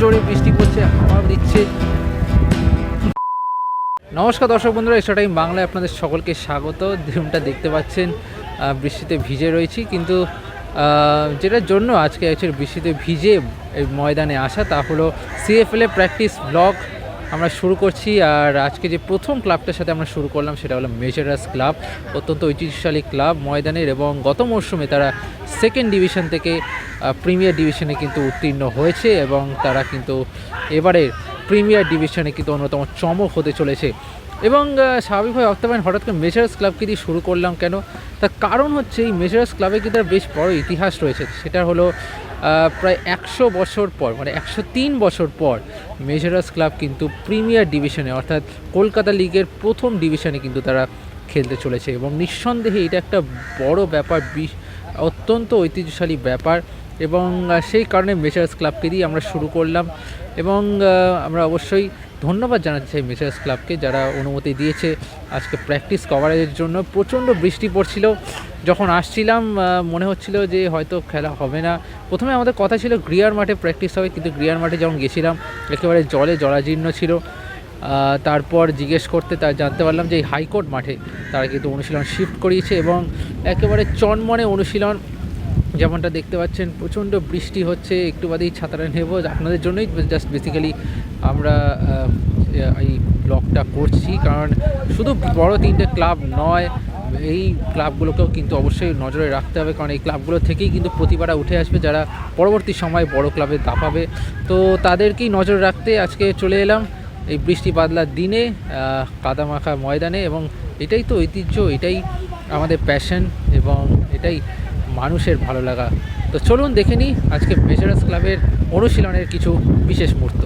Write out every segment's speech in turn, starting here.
জোরে বৃষ্টি পড়ছে, হাওয়া দিচ্ছে। নমস্কার দর্শক বন্ধুরা, এক্সট্রা টাইম বাংলায় আপনাদের সকলকে স্বাগত। রুমটা দেখতে পাচ্ছেন বৃষ্টিতে ভিজে রয়েছি, কিন্তু যেটার জন্য আজকে অ্যাকচুয়ালি বৃষ্টিতে ভিজে এই ময়দানে আসা, তা হলো সিএফএল এ প্র্যাকটিস ব্লগ আমরা শুরু করছি আর আজকে যে প্রথম ক্লাবটার সাথে আমরা শুরু করলাম সেটা হলো মেজারাস ক্লাব, অত্যন্ত ঐতিহ্যশালী ক্লাব ময়দানের এবং গত মরশুমে তারা সেকেন্ড ডিভিশন থেকে প্রিমিয়ার ডিভিশনে কিন্তু উত্তীর্ণ হয়েছে এবং তারা কিন্তু এবারের প্রিমিয়ার ডিভিশনে কিন্তু অন্যতম চমক হতে চলেছে। এবং স্বাভাবিকভাবে পারেন, হঠাৎ করে মেজারাস ক্লাবকে দিয়ে শুরু করলাম কেন? তার কারণ হচ্ছে এই মেজারাস ক্লাবে কিন্তু বেশ বড় ইতিহাস রয়েছে। সেটা হলো প্রায় একশো বছর পর মানে একশো তিন বছর পর মেজারাস ক্লাব কিন্তু প্রিমিয়ার ডিভিশনে অর্থাৎ কলকাতা লিগের প্রথম ডিভিশনে কিন্তু তারা খেলতে চলেছে এবং নিঃসন্দেহে এটা একটা বড় ব্যাপার অত্যন্ত ঐতিহ্যশালী ব্যাপার এবং সেই কারণে মেসার্স ক্লাবকে দিয়ে আমরা শুরু করলাম এবং আমরা অবশ্যই ধন্যবাদ জানাতে চাই মেসার্স ক্লাবকে যারা অনুমতি দিয়েছে। আজকে প্র্যাকটিস কভারেজের জন্য প্রচণ্ড বৃষ্টি পড়ছিল। যখন আসছিলাম মনে হচ্ছিল যে হয়তো খেলা হবে না। প্রথমে আমাদের কথা ছিল গ্রিয়ার মাঠে প্র্যাকটিস হবে, কিন্তু গ্রিয়ার মাঠে যখন গেছিলাম, একেবারে জলে জরাজীর্ণ ছিল। তারপর জিজ্ঞেস করতে তার জানতে পারলাম যে হাইকোর্ট মাঠে তারা কিন্তু অনুশীলন শিফট করিয়েছে এবং একেবারে চনমনে অনুশীলন যেমনটা দেখতে পাচ্ছেন, প্রচণ্ড বৃষ্টি হচ্ছে, একটু বাদেই ছাতাটা নেব। আপনাদের জন্যই জাস্ট বেসিক্যালি আমরা এই ব্লগটা করছি। কারণ শুধু বড় তিনটে ক্লাব নয়, এই ক্লাবগুলোকেও কিন্তু অবশ্যই নজরে রাখতে হবে। কারণ এই ক্লাবগুলো থেকেই কিন্তু প্রতিভারা উঠে আসবে যারা পরবর্তী সময় বড় ক্লাবে দাপাবে। তো তাদেরকেই নজর রাখতে আজকে চলে এলাম এই বৃষ্টি বাদলার দিনে কাদামাখা ময়দানে। এবং এটাই তো ঐতিহ্য, এটাই আমাদের প্যাশন এবং এটাই মানুষের ভালো লাগা। তো চলুন দেখে নিই আজকে মেজারাস ক্লাবের অনুশীলনের কিছু বিশেষ মুহূর্ত।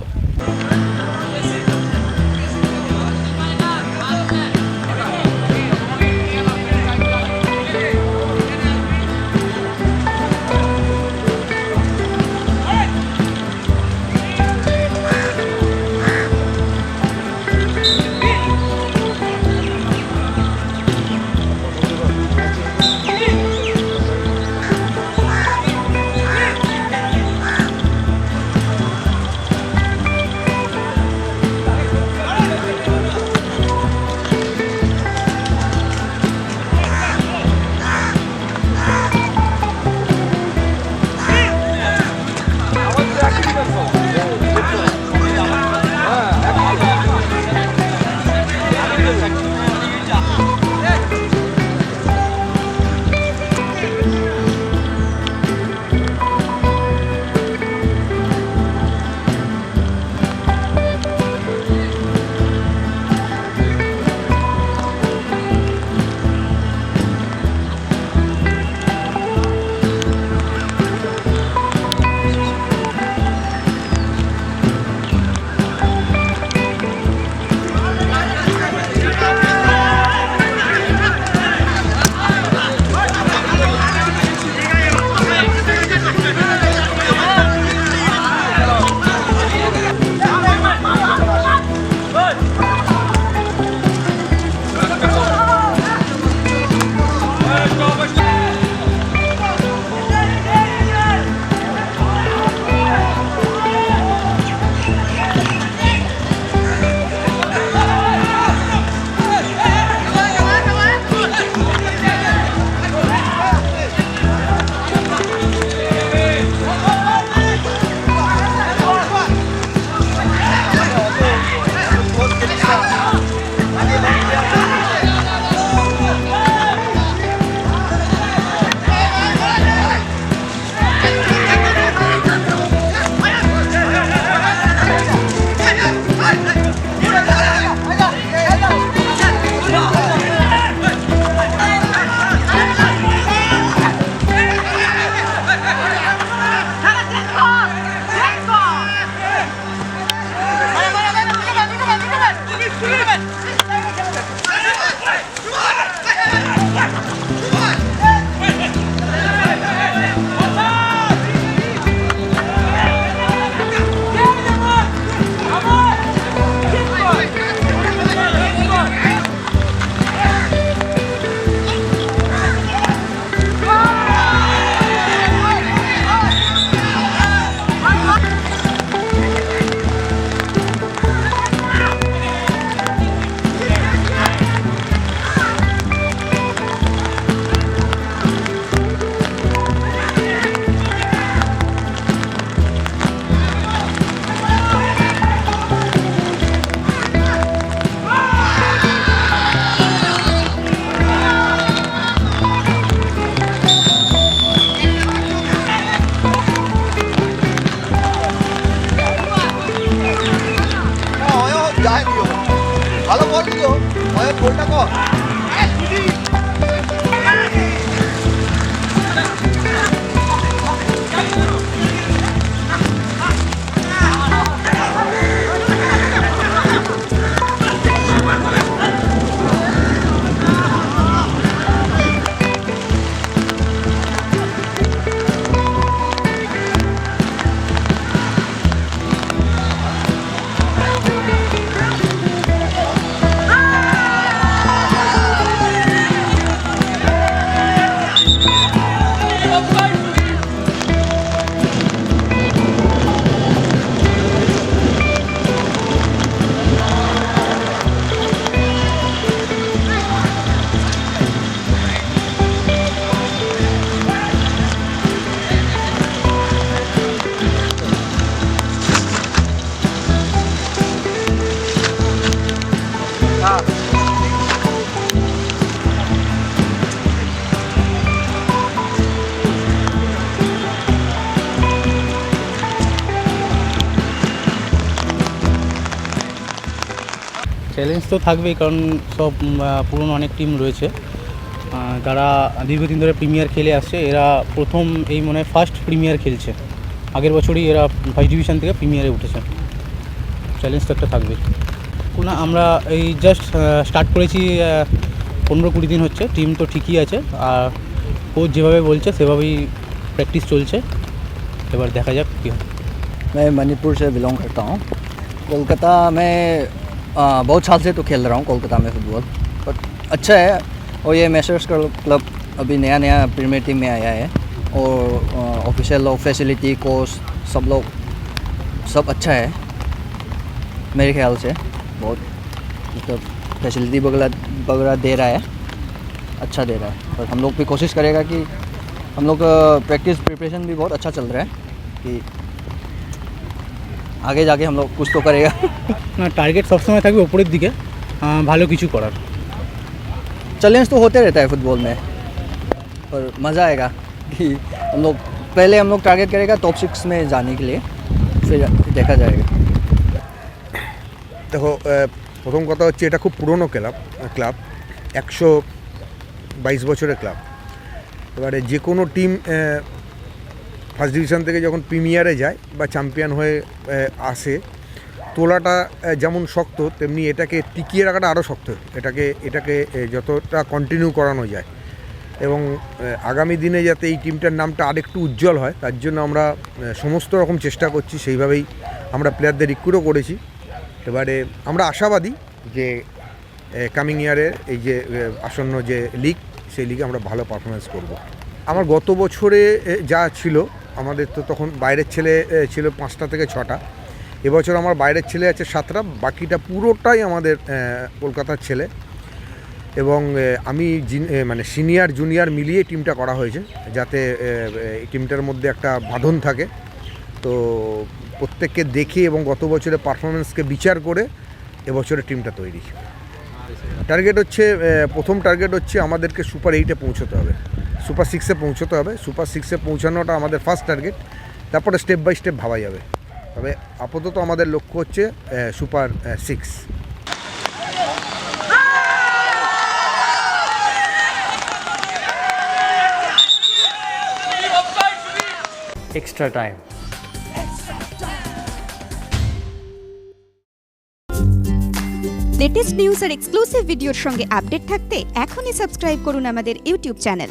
চ্যালেঞ্জ তো থাকবেই কারণ সব উম, আহ, পুরনো অনেক টিম রয়েছে আহ, যারা দীর্ঘদিন ধরে প্রিমিয়ার খেলে আসছে এরা প্রথম এই মনে হয় ফার্স্ট প্রিমিয়ার খেলছে আগের বছরই এরা ফার্স্ট ডিভিশন থেকে প্রিমিয়ারে উঠেছে চ্যালেঞ্জ তো একটা থাকবে না আমরা এই জাস্ট স্টার্ট করেছি পনেরো কুড়ি দিন হচ্ছে টিম তো ঠিকই আছে আর কোচ যেভাবে বলছে সেভাবেই প্র্যাকটিস চলছে এবার দেখা যাক কী হয় मैं मणिपुर से बिलोंग करता हूँ कोलकाता में आ, बहुत साल से तो खेल रहा हूँ कोलकाता में फुटबॉल बट अच्छा है और ये मैसर्स क्लब अभी नया नया प्रीमियर टीम में आया है। और ऑफिशियल लोग फैसिलिटी कोच सब लोग सब अच्छा है मेरे ख्याल से। बहुत मतलब फैसिलिटी वगैरह वगैरह दे रहा है अच्छा दे रहा है। पर हम लोग भी कोशिश करेगा कि हम लोग प्रैक्टिस प्रिपरेशन भी बहुत अच्छा चल रहा है कि आगे जाके हम लोग कुछ तो करेगा না টার্গেট সবসময় থাকবে ওপরের দিকে আহ, ভালো কিছু করার चैलेंज तो होते रहता है फुटबॉल में पर मज़ा आएगा कि हम लोग पहले हम लोग टारगेट करेगा टॉप सिक्स में जाने के लिए फिर देखा जाएगा দেখো আহ, প্রথম কথা হচ্ছে এটা খুব পুরনো ক্লাব ক্লাব একশো বাইশ বছরের ক্লাব এবারে যে কোনো টিম ফার্স্ট ডিভিশন থেকে যখন প্রিমিয়ারে যায় বা চ্যাম্পিয়ন হয়ে আসে, তোলাটা যেমন শক্ত, তেমনি এটাকে টিকিয়ে রাখাটা আরও শক্ত। এটাকে এটাকে যতটা কন্টিনিউ করানো যায়। এবং আগামী দিনে যাতে এই টিমটার নামটা আরেকটু উজ্জ্বল হয়, তার জন্য আমরা সমস্ত রকম চেষ্টা করছি, সেইভাবেই আমরা প্লেয়ারদের রিক্রুটও করেছি। এবারে আমরা আশাবাদী যে কামিং ইয়ারের এই যে আসন্ন যে লিগ সেই লিগে আমরা ভালো পারফরমেন্স করব। আমার গত বছরে যা ছিল আমাদের তো তখন বাইরের ছেলে ছিল পাঁচটা থেকে ছটা। এবছর আমার বাইরের ছেলে আছে সাতটা বাকিটা পুরোটাই আমাদের কলকাতার ছেলে। এবং আমি মানে সিনিয়র জুনিয়র মিলিয়ে টিমটা করা হয়েছে যাতে টিমটার মধ্যে একটা বাঁধন থাকে। তো প্রত্যেককে দেখে এবং গত বছরের পারফরমেন্সকে বিচার করে এবছরের টিমটা তৈরি। টার্গেট হচ্ছে প্রথম টার্গেট হচ্ছে আমাদেরকে সুপার এইটে পৌঁছতে হবে। সুপার সিক্সে পৌঁছতে হবে। সুপার সিক্সে পৌঁছানোটা আমাদের ফার্স্ট টার্গেট তারপরে স্টেপ বাই স্টেপ ভাবা যাবে। তবে আপাতত আমাদের লক্ষ্য হচ্ছে super six extra time. Latest news আর এক্সক্লুসিভ ভিডিওর সঙ্গে আপডেট থাকতে এখনই সাবস্ক্রাইব করুন আমাদের ইউটিউব চ্যানেল